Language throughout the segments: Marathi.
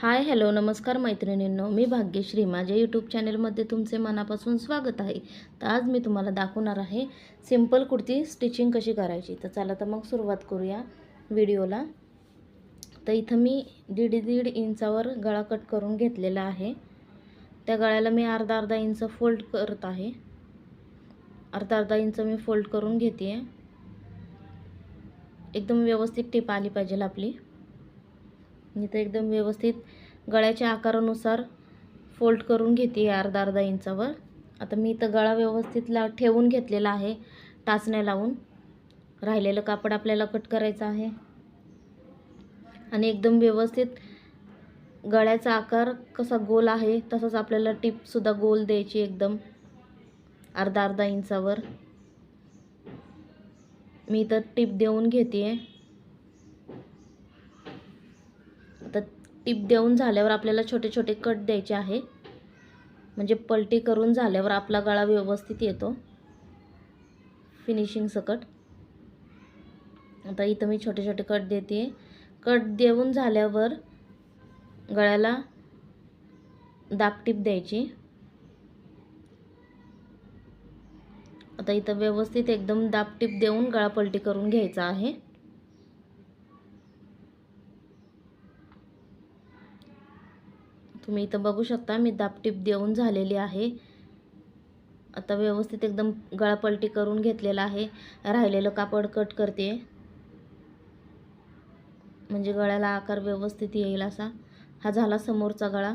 हाय हॅलो नमस्कार मैत्रिणींनो. मी भाग्यश्री. माझ्या यूट्यूब चॅनलमध्ये तुमचे मनापासून स्वागत आहे. तर आज मी तुम्हाला दाखवणार आहे सिंपल कुर्ती स्टिचिंग कशी करायची. तर चला तर मग सुरुवात करूया व्हिडिओला. तर इथं मी दीड दीड इंचावर गळा कट करून घेतलेला आहे. त्या गळ्याला मी अर्धा अर्धा इंच फोल्ड करत आहे. अर्धा अर्धा इंच मी फोल्ड करून घेते एकदम व्यवस्थित टिप आली पाहिजे आपली. इथं एकदम व्यवस्थित गळ्याच्या आकारानुसार फोल्ड करून घेते अर्धा अर्धा इंचावर. आता मी इथं गळा व्यवस्थित ला ठेवून घेतलेला आहे टाचण्या लावून. राहिलेलं कापड आपल्याला कट करायचं आहे. आणि एकदम व्यवस्थित गळ्याचा आकार कसा गोल आहे तसंच आपल्याला टिपसुद्धा गोल द्यायची एकदम अर्धा अर्धा इंचावर. मी इथं टिप देऊन घेते आता टीप देऊन झाल्यावर आपल्याला छोटे छोटे कट द्यायचे आहे. म्हणजे पलटी करून झाल्यावर आपला गळा व्यवस्थित येतो. फिनिशिंग सकट आता इथं मी छोटे छोटे कट देते. कट देऊन झाल्यावर गळ्याला दापटीप द्यायची. आता इथं व्यवस्थित एकदम दापटीप देऊन गळा पलटी करून घ्यायचा आहे. तुम्ही इथं बघू शकता मी दापटीप देऊन झालेली आहे. आता व्यवस्थित एकदम गळापलटी करून घेतलेला आहे. राहिलेलं कापड कट करते. म्हणजे गळ्याला आकार व्यवस्थित येईल असा. हा झाला समोरचा गळा.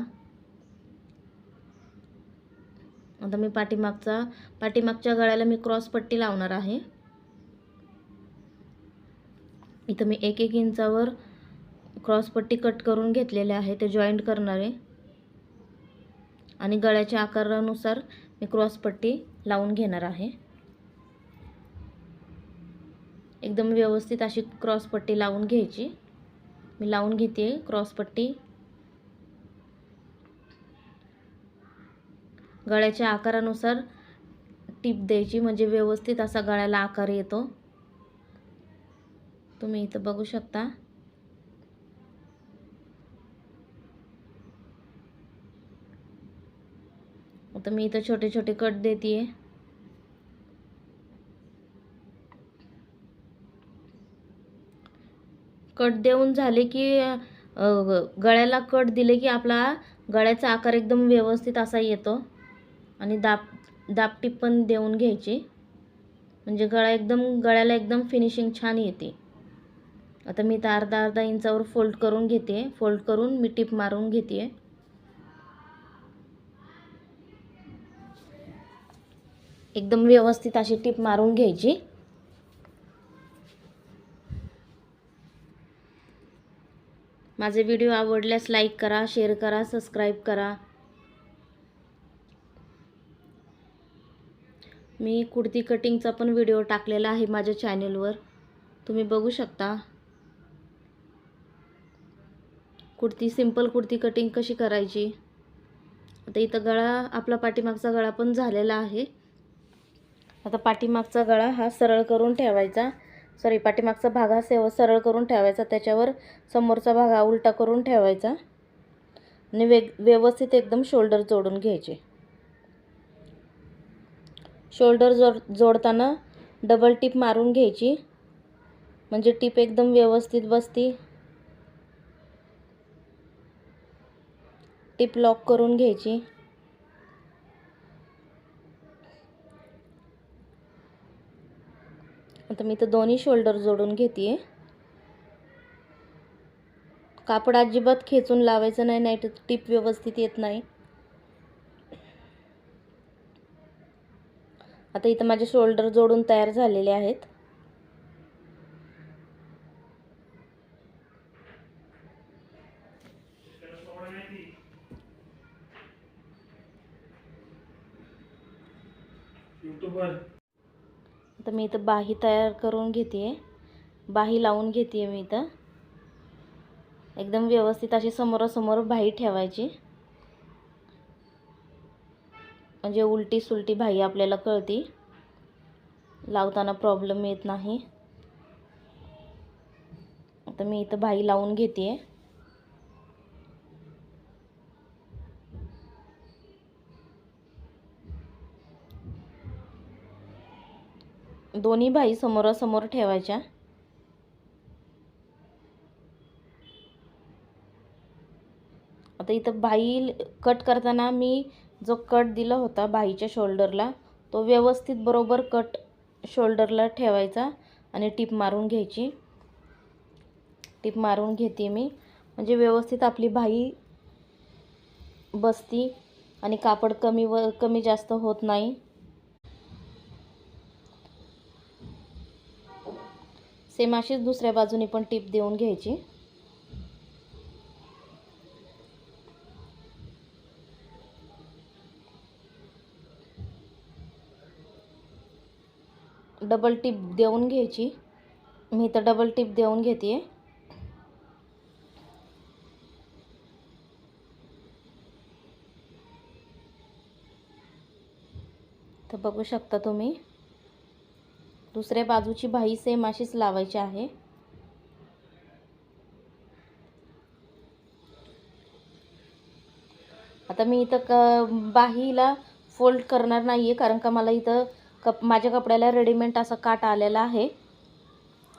आता मी पाठीमागचा पाठीमागच्या गळ्याला मी क्रॉस पट्टी लावणार आहे. इथं मी एक एक इंचावर क्रॉस पट्टी कट करून घेतलेले आहे ते जॉईंट करणार. आहे आणि गळ्याच्या आकारानुसार मी क्रॉस पट्टी लावून घेणार आहे. एकदम व्यवस्थित अशी क्रॉस पट्टी लावून घ्यायची. मी लावून घेते क्रॉस पट्टी. गळ्याच्या आकारानुसार टीप द्यायची म्हणजे व्यवस्थित असा गळ्याला आकार येतो. तुम्ही इथं बघू शकता. आता मी इथं छोटे छोटे कट देते कट देऊन झाले की गळ्याला कट दिले की आपला गळ्याचा आकार एकदम व्यवस्थित असा येतो. आणि दाब दाबटीप पण देऊन घ्यायची. म्हणजे गळा एकदम गळ्याला एकदम फिनिशिंग छान येते. आता मी तर अर्धा अर्धा इंचावर फोल्ड करून घेते. फोल्ड करून मी टीप मारून घेते एकदम व्यवस्थित अशी टीप मारून घ्यायची. माझे व्हिडिओ आवडल्यास लाईक करा शेअर करा सबस्क्राईब करा. मी कुर्ती कटिंगचा पण व्हिडिओ टाकलेला आहे माझ्या चॅनेलवर. तुम्ही बघू शकता. कुर्ती सिंपल कुर्ती कटिंग कशी करायची? आता इथं गळा आपला पाठीमागचा गळा पण झालेला आहे. आता पाठीमागचा गळा हा सरळ करून ठेवायचा. सॉरी पाठीमागचा भाग हा सेव सरळ करून ठेवायचा. त्याच्यावर समोरचा भाग हा उलटा करून ठेवायचा. आणि वेग व्यवस्थित एकदम शोल्डर जोडून घ्यायचे. शोल्डर जोड जोडताना डबल टीप मारून घ्यायची. म्हणजे टीप एकदम व्यवस्थित बसती. टीप लॉक करून घ्यायची. आता मी तर दोन्ही शोल्डर जोडून घेते कापड अजिबात खेचून लावायचं नाही नाही तर टीप व्यवस्थित येत नाही. आता इथं माझे शोल्डर जोडून तयार झालेले आहेत. तर मी इथं बाही तयार करून घेते आहे बाही लावून घेते आहे मी इथं. एकदम व्यवस्थित अशी समोरासमोर बाही ठेवायची. म्हणजे उलटी सुलटी बाही आपल्याला कळती. लावताना प्रॉब्लेम येत नाही. आता मी इथं बाही लावून घेते आहे दोन्ही बाई समोरासमोर ठेवायच्या. आता इथं बाई कट करताना मी जो कट दिला होता बाईच्या शोल्डरला तो व्यवस्थित बरोबर कट शोल्डरला ठेवायचा आणि टीप मारून घ्यायची. टीप मारून घेते मी. म्हणजे व्यवस्थित आपली बाई बसती आणि कापड कमी व कमी जास्त होत नाही. सेम अशीच दुसऱ्या बाजूने पण टीप देऊन घ्यायची. डबल टिप देऊन घ्यायची. मी तर डबल टिप देऊन घेते तर बघू शकता तुम्ही. दुसऱ्या बाजूची बाही सेम अशीच लावायची आहे. आता मी इथं क बाहीला फोल्ड करणार नाही आहे कारण का मला इथं कप माझ्या कपड्याला रेडीमेड असा काट आलेला आहे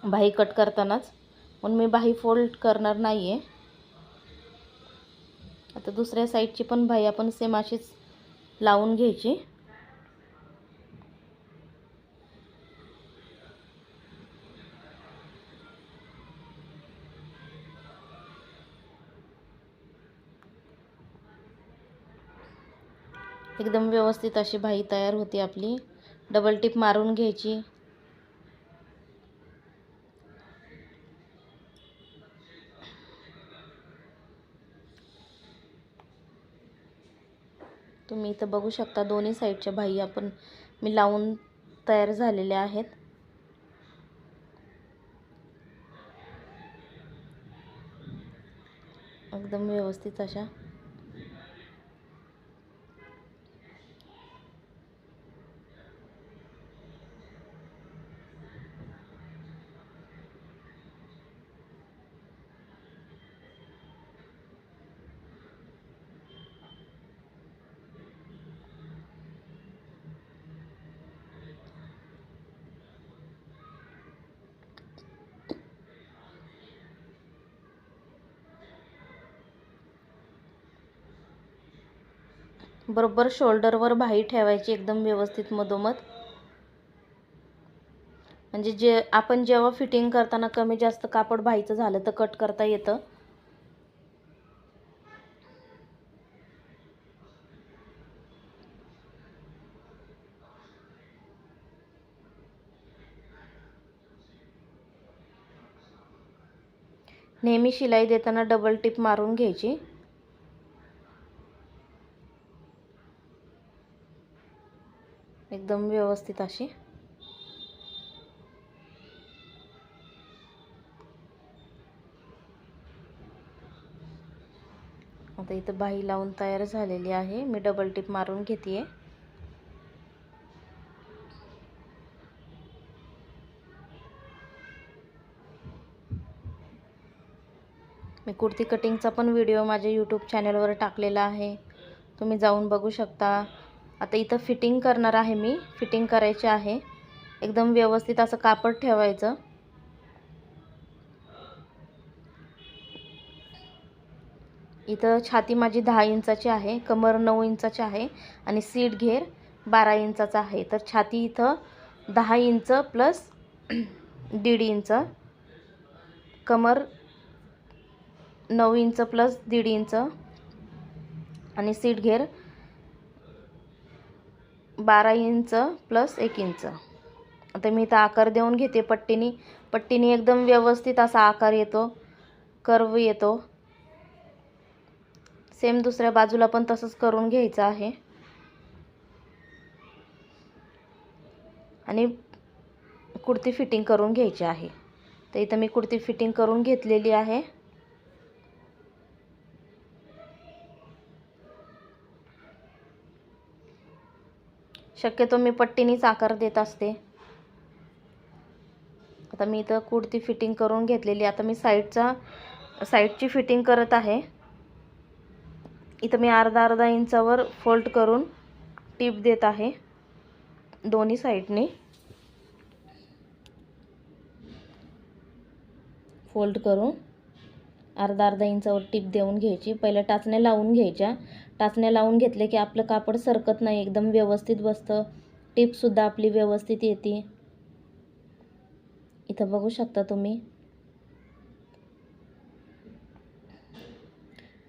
बाही कट करतानाच. म्हणून मी बाही फोल्ड करणार नाही आहे आता दुसऱ्या साईडची पण बाही आपण सेम अशीच लावून घ्यायची. एकदम व्यवस्थित अशी भाई तयार होती आपली. डबल टिप मारून घ्यायची. तुम्ही इथं बघू शकता दोन्ही साईडच्या भाई आपण मी लावून तयार झालेल्या आहेत. एकदम व्यवस्थित अशा. बरोबर शोल्डरवर भाई ठेवायची एकदम व्यवस्थित मधोमध. म्हणजे जे आपण जेव्हा फिटिंग करताना कमी जास्त कापड भाईचं झालं तर कट करता येतं. नेहमी शिलाई देताना डबल टिप मारून घ्यायची. एकदम व्यवस्थित अशी. आता इथं बाही लावून तयार झालेली आहे. मी डबल टिप मारून घेते मी कुर्ती कटिंगचा पण व्हिडिओ माझ्या यूट्यूब चॅनलवर टाकलेला आहे. तुम्ही जाऊन बघू शकता. आता इथं फिटिंग करणार आहे मी. फिटिंग करायची आहे. एकदम व्यवस्थित असं कापड ठेवायचं. इथं छाती माझी दहा इंचाची आहे कमर नऊ इंचाची आहे आणि सीट घेर बारा इंचाचा आहे. तर छाती इथं दहा इंच प्लस दीड इंच कमर नऊ इंच प्लस दीड इंच आणि सीट घेर बारा इंच प्लस एक इंच. आता मी इथं आकार देऊन घेते पट्टीनी. पट्टीनी एकदम व्यवस्थित असा आकार येतो. कर्व येतो. सेम दुसऱ्या बाजूला पण तसंच करून घ्यायचं आहे. आणि कुर्ती फिटिंग करून घ्यायची आहे. तर इथं मी कुर्ती फिटिंग करून घेतलेली आहे. शक्यतो मी पट्टीनीच आकार देत असते. आता मी इथं कुर्ती फिटिंग करून घेतलेली आता मी साईडचा साईडची फिटिंग करत आहे. इथं मी अर्धा अर्धा इंचावर फोल्ड करून टीप देत आहे. दोन्ही साईडने. फोल्ड करून अर्धा अर्धा इंचावर टीप देऊन घ्यायची. पहिल्या टाचण्या लावून घ्यायच्या. टाचण्या लावून घेतले की आपलं कापड सरकत नाही एकदम व्यवस्थित बसतं. टिपसुद्धा आपली व्यवस्थित येते. इथं बघू शकता तुम्ही.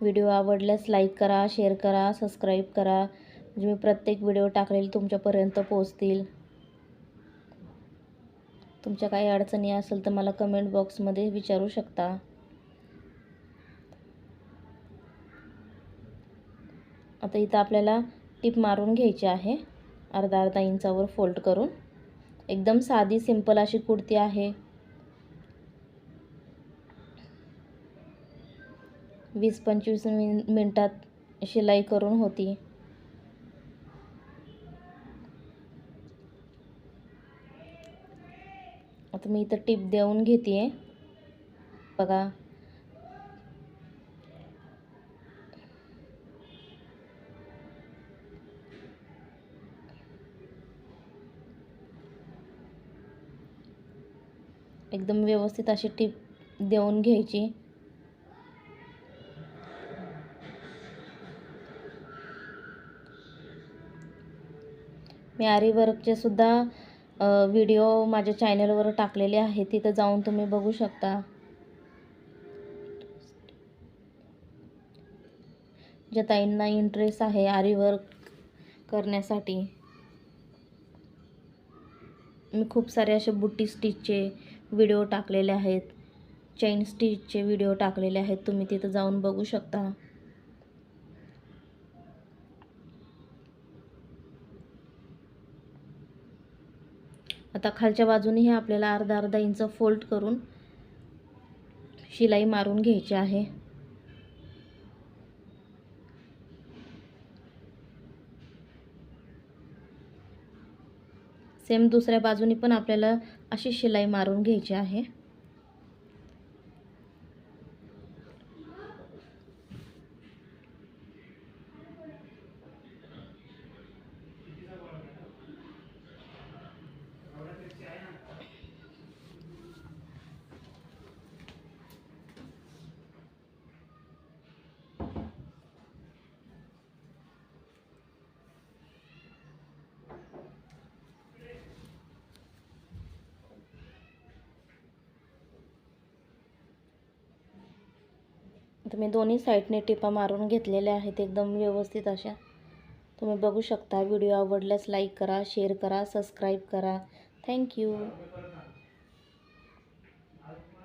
व्हिडिओ आवडल्यास लाईक करा शेअर करा सबस्क्राईब करा. म्हणजे मी प्रत्येक व्हिडिओ टाकलेले तुमच्यापर्यंत पोहोचतील. तुमच्या काही अडचणी असेल तर मला कमेंट बॉक्समध्ये विचारू शकता. आता इथं आपल्याला टिप मारून घ्यायची आहे. अर्धा अर्धा इंचावर फोल्ड करून. एकदम साधी सिंपल अशी कुर्ती आहे. वीस पंचवीस मिन मिनटात शिलाई करून होती. आता मी इथं टिप देऊन घेते बघा एकदम व्यवस्थित अशी टीप देऊन घ्यायची. मी आरीवर्कचे सुद्धा व्हिडिओ माझ्या चॅनलवर टाकलेले आहे तिथं जाऊन तुम्ही बघू शकता. ज्या ताईंना इंटरेस्ट आहे आरीवर्क करण्यासाठी. मी खूप सारे असे बुट्टी स्टिचचे व्हिडिओ टाकलेले आहेत. चैन स्टिचचे व्हिडिओ टाकलेले आहेत. तुम्ही तिथं जाऊन बघू शकता. आता खालच्या बाजूनेही आपल्याला अर्धा अर्धा इंच फोल्ड करून शिलाई मारून घ्यायची आहे. सेम दुसऱ्या बाजूनी पण आपल्याला अशी शिलाई मारून घ्यायची आहे. तुम्ही दोन्ही साईडने टिपा मारून घेतलेल्या आहेत एकदम व्यवस्थित अशा. तुम्ही बघू शकता व्हिडिओ आवडल्यास लाईक करा शेअर करा सबस्क्राईब करा. थँक्यू